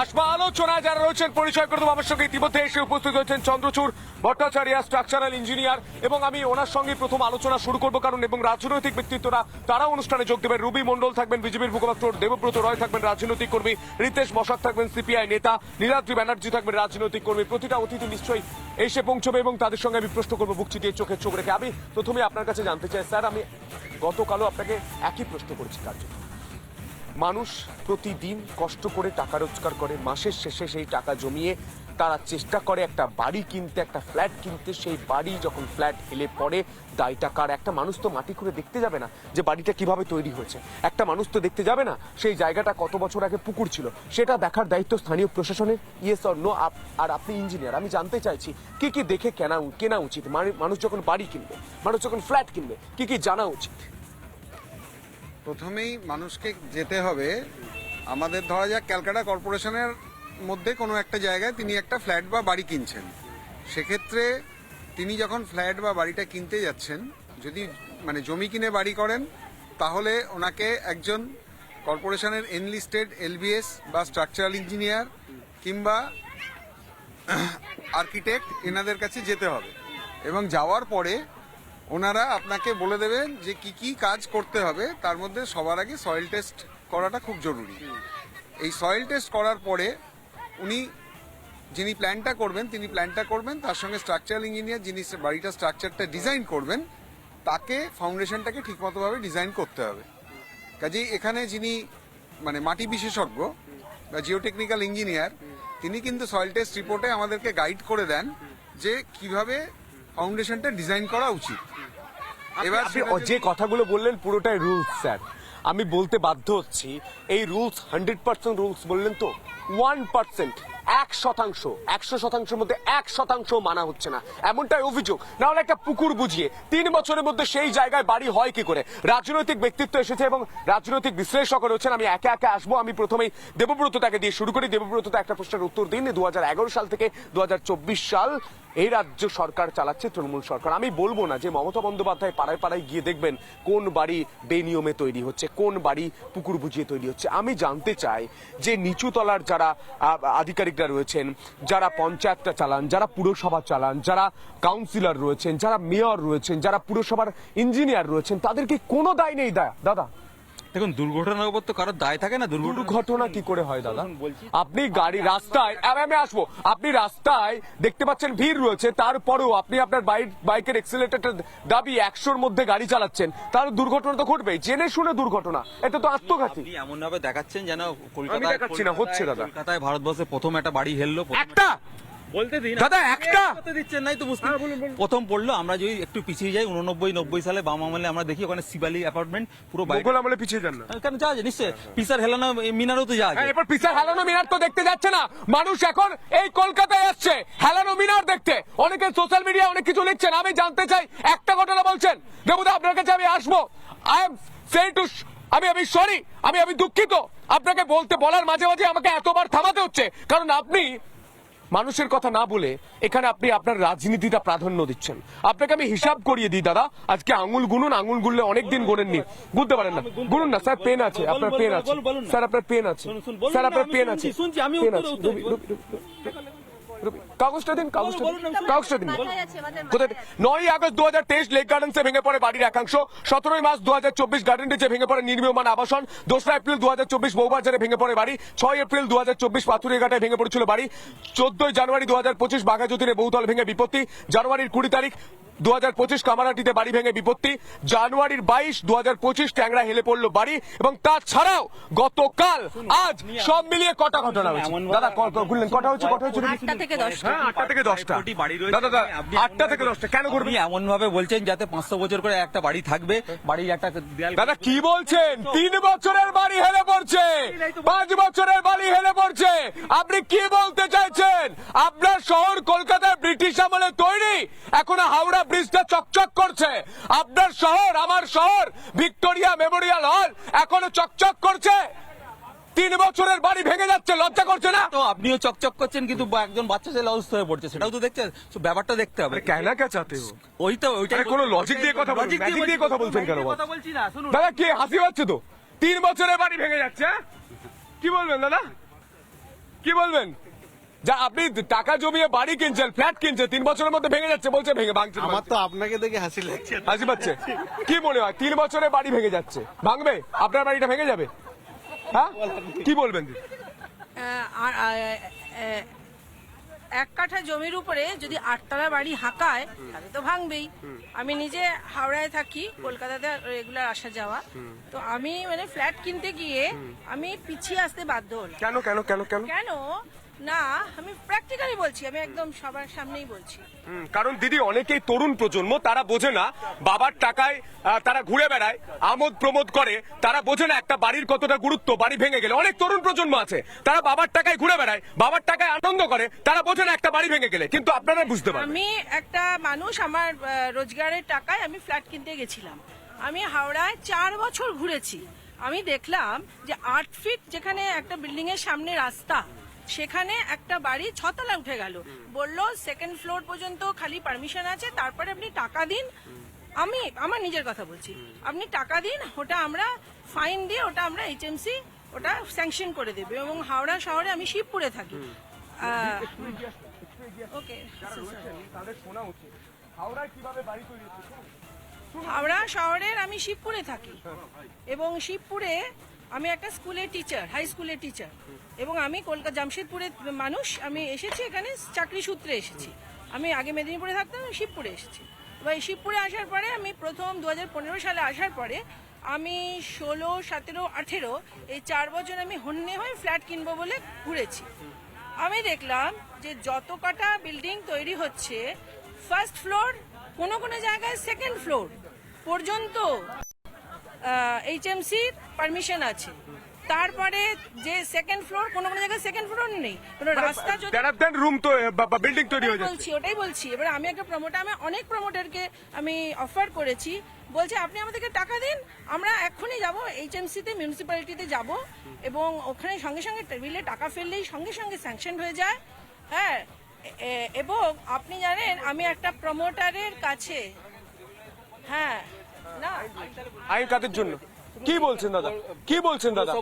আসবা আলোচনায় যারা রয়েছেন, পরিচয় করে দেবো আমার সঙ্গে ইতিমধ্যে এসে উপস্থিত হয়েছেন চন্দ্রচূড়, ভট্টাচার্য স্ট্রাকচারাল ইঞ্জিনিয়ার এবং আমি ওনার সঙ্গে প্রথম আলোচনা শুরু করব কারণ এবং রাজনৈতিক ব্যক্তিত্বরা তারা অনুষ্ঠানে যোগ দেবেন। রুবি মন্ডল থাকবেন, বিজেপির মুখপাত্র দেবব্রত রয় থাকবেন, রাজনৈতিক কর্মী রিতেশ বসাক থাকবেন, সিপিআই নেতা নীলাদ্রি ব্যানার্জি থাকবেন, রাজনৈতিক কর্মী প্রতিটা অতিথি নিশ্চয়ই এসে পৌঁছবে এবং তাদের সঙ্গে আমি প্রশ্ন করব, বুক চিতিয়ে চোখে চোখ রেখে। আমি প্রথমে আপনার কাছে জানতে চাই, স্যার, আমি গতকালও আপনাকে একই প্রশ্ন করেছি কার্য মানুষ প্রতিদিন কষ্ট করে টাকা রোজগার করে, মাসের শেষে সেই টাকা জমিয়ে তারা চেষ্টা করে একটা বাড়ি কিনতে, একটা ফ্ল্যাট কিনতে। সেই বাড়ি যখন ফ্ল্যাট হেলে পড়ে দায় টাকার একটা মানুষ তো মাটি করে দেখতে যাবে না যে বাড়িটা কীভাবে তৈরি হয়েছে। একটা মানুষ তো দেখতে যাবে না সেই জায়গাটা কত বছর আগে পুকুর ছিল। সেটা দেখার দায়িত্ব স্থানীয় প্রশাসনের। ইয়েস অর নো আর আপনি ইঞ্জিনিয়ার। আমি জানতে চাইছি, কি কি দেখে কেনা কেনা উচিত? মানে- মানুষ যখন বাড়ি কিনবে, মানুষ যখন ফ্ল্যাট কিনবে, কি কি জানা উচিত? প্রথমেই মানুষকে যেতে হবে। আমাদের ধরা যাক, ক্যালকাটা কর্পোরেশনের মধ্যে কোনো একটা জায়গায় তিনি একটা ফ্ল্যাট বা বাড়ি কিনছেন। সেক্ষেত্রে তিনি যখন ফ্ল্যাট বা বাড়িটা কিনতে যাচ্ছেন, যদি মানে জমি কিনে বাড়ি করেন, তাহলে ওনাকে একজন কর্পোরেশনের এনলিস্টেড এলবিএস বা স্ট্রাকচারাল ইঞ্জিনিয়ার কিংবা আর্কিটেক্ট এনাদের কাছে যেতে হবে। এবং যাওয়ার পরে ওনারা আপনাকে বলে দেবেন যে কি কি কাজ করতে হবে, তার মধ্যে সবার আগে সয়েল টেস্ট করাটা খুব জরুরি। এই সয়েল টেস্ট করার পরে উনি যিনি প্ল্যানটা করবেন, তিনি প্ল্যানটা করবেন, তার সঙ্গে স্ট্রাকচারাল ইঞ্জিনিয়ার যিনি বাড়িটা স্ট্রাকচারটা ডিজাইন করবেন, তাকে ফাউন্ডেশনটাকে ঠিকমতোভাবে ডিজাইন করতে হবে। কাজেই এখানে যিনি মানে মাটি বিশেষজ্ঞ বা জিওটেকনিক্যাল ইঞ্জিনিয়ার তিনি কিন্তু সয়েল টেস্ট রিপোর্টে আমাদেরকে গাইড করে দেন যে কীভাবে ফাউন্ডেশনটা ডিজাইন করা উচিত। এবার আপনি যে কথাগুলো বললেন পুরোটাই রুলস স্যার। আমি বলতে বাধ্য হচ্ছি এই রুলস হান্ড্রেড পার্সেন্ট রুলস বললেন তো ওয়ান পার্সেন্ট এক শতাংশ একশো শতাংশের মধ্যে এক শতাংশ মানা হচ্ছে না। এমনটাই অভিযোগ। না হলে একটা পুকুর বুঝিয়ে তিন বছরের মধ্যে সেই জায়গায় বাড়ি হয় কি করে? রাজনৈতিক ব্যক্তিত্ব এসেছে এবং রাজনৈতিক বিশ্লেষক রয়েছেন। আমি একে একে আসব আমি প্রথমেই দেবব্রত তাকে দিয়ে শুরু করি। দেবব্রত একটা প্রশ্নের উত্তর দিন। দুহাজার এগারো সাল থেকে দু হাজার চব্বিশ সাল এই রাজ্য সরকার চালাচ্ছে, তৃণমূল সরকার। আমি বলব না যে মমতা বন্দ্যোপাধ্যায় পাড়ায় পাড়ায় গিয়ে দেখবেন কোন বাড়ি বেনিয়মে তৈরি হচ্ছে, কোন বাড়ি পুকুর বুঝিয়ে তৈরি হচ্ছে। আমি জানতে চাই যে নিচুতলার যারা আধিকারিকরা রয়েছেন, যারা পঞ্চায়েতটা চালান, যারা পুরসভা চালান, যারা কাউন্সিলর রয়েছেন, যারা মেয়র রয়েছেন, যারা পুরসভার ইঞ্জিনিয়ার রয়েছেন, তাদেরকে কোনো দায় নেই দাদা। দেখুন দুর্ঘটনার উপর তো কারোর দায় থাকে না দুর্ঘটনা কি করে হয় দাদা? আপনি গাড়ি রাস্তায় আমি আমি আসব। আপনি রাস্তায় দেখতে পাচ্ছেন ভিড় রয়েছে তারপরেও আপনি আপনার বাইক বাইকের এক্সিলেটারটা দাবি একশোর মধ্যে গাড়ি চালাচ্ছেন। তার দুর্ঘটনা তো ঘটবে জেনে শুনে দুর্ঘটনা। এটা তো আত্মঘাতী। এমন ভাবে দেখাচ্ছেন যেন কলকাতায় দেখাচ্ছি না, হচ্ছে দাদা। কলকাতায় ভারতবর্ষে প্রথম একটা বাড়ি হেললো একটা? দাদা, একটা? দিচ্ছেন নাই তো প্রথম পড়ল আমরা যদি একটু পিছিয়ে যাই উননব্বই নব্বই সালে বাম আমলে আমরা দেখি ওখানে শিবালি অ্যাপার্টমেন্ট পুরো আমলে পিছিয়ে যান না। কেন যায়? নিশ্চয় পিসার হেলানো মিনারও তো যাওয়া হ্যাঁ, যায়। পিসার হেলানো মিনার তো দেখতে যাচ্ছে না। মানুষ এখন এই কলকাতায় আসছে হেলানো মিনার দেখতে। অনেকে সোশ্যাল মিডিয়া অনেক কিছু লিখছেন আমি জানতে চাই একটা ঘটনা বলছেন। দেবদা আপনার কাছে আমি আসব। আই এম সেই টু আমি আমি সরি আমি আমি দুঃখিত। আপনাকে বলতে বলার মাঝে মাঝে আমাকে এতবার থামাতে হচ্ছে। কারণ আপনি মানুষের কথা না বলে এখানে আপনি আপনার রাজনীতিটা প্রাধান্য দিচ্ছেন। আপনাকে আমি হিসাব করিয়ে দিই দাদা। আজকে আঙুল গুনুন আঙুল গুনলে অনেকদিন গোনেননি। গুনতে পারেন না। গুনুন না স্যার পেন আছে। আপনার পেন আছে। স্যার আপনার পেন আছে। স্যার আপনার পেন আছে। শুনছি, আমি পেন আছে। কাগজটা দিন কাগজটা দিন। কাগজটা কোথায়? নয় আগস্ট দু হাজার তেইশ লেক গার্ডেন্সে ভেঙে পড়ে বাড়ির একাংশ। সতেরোই মার্চ দু হাজার চব্বিশ গার্ডেন রিচে ভেঙে পড়ে নির্মীয়মান আবাসন। দোসরা এপ্রিল দু হাজার চব্বিশ বৌবাজারে ভেঙে পড়ে বাড়ি। ছয় এপ্রিল দু হাজার চব্বিশ পাথুরিয়াঘাটায় ভেঙে পড়েছিল বাড়ি। চোদ্দই জানুয়ারি দু হাজার পঁচিশ বাঘাযতীনে বহুতল ভেঙে বিপত্তি। জানুয়ারির কুড়ি তারিখ দু হাজার পঁচিশ কামারাটিতে বাড়ি ভেঙে বিপত্তি। জানুয়ারির বাইশ দু হাজার পঁচিশ ট্যাংরা হেলে পড়ল বাড়ি এবং তাছাড়াও গতকাল আজ সব মিলিয়ে কটা ঘটনা হয়েছে? দাদা গুনলেন কটা হয়েছে? কটা হয়েছে? আটটা থেকে দশটা। হ্যাঁ আটটা থেকে দশটা। দাদা আটটা থেকে দশটা। কেন করবেন এমন ভাবে বলছেন যাতে পাঁচশো বছর করে একটা বাড়ি থাকবে। বাড়ির একটা দাদা কি বলছেন? তিন বছরের বাড়ি হেলে পড়ছে। পাঁচ বছরের বাড়ি হেলে পড়ছে। আপনি কি বলতে চাইছেন? আপনার শহর কলকাতায় ব্রিটিশ আমলে তৈরি। এখন হাওড়া ব্রিজটা চকচক করছে। আপনার শহর আমার শহর ভিক্টোরিয়া মেমোরিয়াল হল এখনও চকচক করছে। তিন বছরের বাড়ি ভেঙে যাচ্ছে লজ্জা করছে না? তো আপনিও চকচক করছেন কিন্তু একজন বাচ্চা ছেলে অসুস্থ হয়ে পড়ছে। সেটাও তো দেখছেন তো ব্যাপারটা দেখতে হবে। কেনা কে চাতে ওই তো ওইটা কোনো logic দিয়ে কথা বলুন, magic দিয়ে কথা বলছেন কেন? কথা বলছি না শুনুন। দাদা কি হাসি পাচ্ছে তো? তিন বছরের বাড়ি ভেঙে যাচ্ছে হ্যাঁ? কি বলবেন দাদা? কি বলবেন? যা আপনি টাকা জমিয়ে বাড়ি কিনছেন ফ্ল্যাট কিনছেন তিন বছরের মধ্যে ভেঙে যাচ্ছে বলছে ভেঙে ভাঙছে আমার তো আপনাকে দেখে হাসি লাগছে। হাসি পাচ্ছে? কি মনে হয় তিন বছরে বাড়ি ভেঙে যাচ্ছে? ভাঙবে? আপনার বাড়িটা ভেঙে যাবে? হ্যাঁ? কি বলবেন? এক কাঠা জমির উপরে যদি আটতলা বাড়ি হাঁকায় তাহলে তো ভাঙবেই। আমি নিজে হাওড়ায় থাকি কলকাতাতে রেগুলার আসা যাওয়া। তো আমি মানে ফ্ল্যাট কিনতে গিয়ে আমি পিছিয়ে আসতে বাধ্য হলাম। কেন কেন কেন কেন? কেন? না আমি প্র্যাকটিক্যালি বলছি আমি একদম সবার সামনেই বলছি। কারণ দিদি অনেকেই তরুণ প্রজন্ম তারা বোঝে না বাবার টাকায় তারা ঘুরে বেড়ায় আমোদ প্রমোদ করে তারা বোঝে না একটা বাড়ির কতটা গুরুত্ব বাড়ি ভেঙে গেলে। অনেক তরুণ প্রজন্ম আছে তারা বাবার টাকায় ঘুরে বেড়ায় বাবার টাকায় আনন্দ করে তারা বোঝে না একটা বাড়ি ভেঙে গেলে কিন্তু আপনারা বুঝতে পারেন আমি একটা মানুষ আমার রোজগারের টাকায় আমি ফ্ল্যাট কিনতে গেছিলাম। আমি হাওড়ায় চার বছর ঘুরেছি। আমি দেখলাম যে আট ফিট যেখানে একটা বিল্ডিং এর সামনে রাস্তা সেখানে একটা বাড়ি ছতলা উঠে গেল। বলল সেকেন্ড ফ্লোর পর্যন্ত খালি পারমিশন আছে তারপরে আপনি টাকা দিন। আমি আমার নিজের কথা বলছি। আপনি টাকা দিন ওটা আমরা ফাইন দিয়ে ওটা আমরা এইচএমসি ওটা স্যাংশন করে দেবে। এবং হাওড়া শহরে আমি শিবপুরে থাকি। ওকে। তাদের শোনা উচিত হাওড়ায় কীভাবে বাড়ি তৈরি হচ্ছে? হাওড়া শহরের আমি শিবপুরে থাকি। এবং শিবপুরে আমি একটা স্কুলের টিচার হাই স্কুলের টিচার এবং আমি কলকাতা জামশেদপুরের মানুষ, আমি এসেছি এখানে, চাকরি সূত্রে এসেছি। আমি আগে মেদিনীপুরে থাকতাম শিবপুরে এসেছি। এবার শিবপুরে আসার পরে, আমি প্রথম দু হাজার পনেরো সালে আসার পরে, আমি ষোলো, সতেরো, আঠেরো, এই চার বছর আমি হন্যে হয়ে ফ্ল্যাট কিনবো বলে ঘুরেছি। আমি দেখলাম যে যত কটা বিল্ডিং তৈরি হচ্ছে ফার্স্ট ফ্লোর কোনো কোনো জায়গায় সেকেন্ড ফ্লোর পর্যন্ত এইচএমসির পারমিশন আছে। তারপরে যে সেকেন্ড ফ্লোর কোনো কোনো জায়গায় সেকেন্ড ফ্লোর নেই। কোনো রাস্তা যদি দেন রুম তো বিল্ডিং তৈরি হয়ে যাচ্ছে। বলছি ওটাই বলছি। এবার আমি একটা প্রমোটার আমি অনেক প্রমোটারকে আমি অফার করেছি। বলছে আপনি আমাদেরকে টাকা দিন আমরা এক্ষুনি যাব এইচএমসিতে মিউনিসিপ্যালিটিতে যাব এবং ওখানে সঙ্গে সঙ্গে টেবিলে টাকা ফেললেই সঙ্গে সঙ্গে স্যাংশন হয়ে যায়। হ্যাঁ এবং আপনি জানেন আমি একটা প্রমোটারের কাছে হ্যাঁ আইন কাদের জন্য? কি বলছেন দাদা? কি বলছেন দাদা?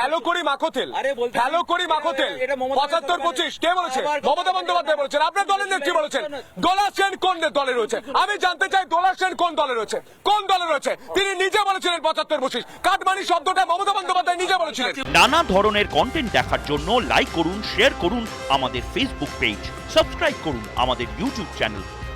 ফেলো করি মাখোতেল আরে বলতে- ফেলো করি মাখোতেল এটা মমতা পঁচাত্তর পঁচিশ কে বলেছে? মমতা বন্দ্যোপাধ্যায় বলেছেন। আপনার দলের নেত্রী বলেছেন। দোলা সেন কোন দলে রয়েছে? আমি জানতে চাই দোলা সেন কোন দলে রয়েছে? কোন দলে রয়েছে? তিনি নিজে বলেছিলেন পঁচাত্তর পঁচিশ। কাটমানি শব্দটা মমতা বন্দ্যোপাধ্যায় নিজে বলেছিলেন। নানা ধরনের কন্টেন্ট দেখার জন্য লাইক করুন শেয়ার করুন আমাদের ফেসবুক পেজ সাবস্ক্রাইব করুন আমাদের ইউটিউব চ্যানেল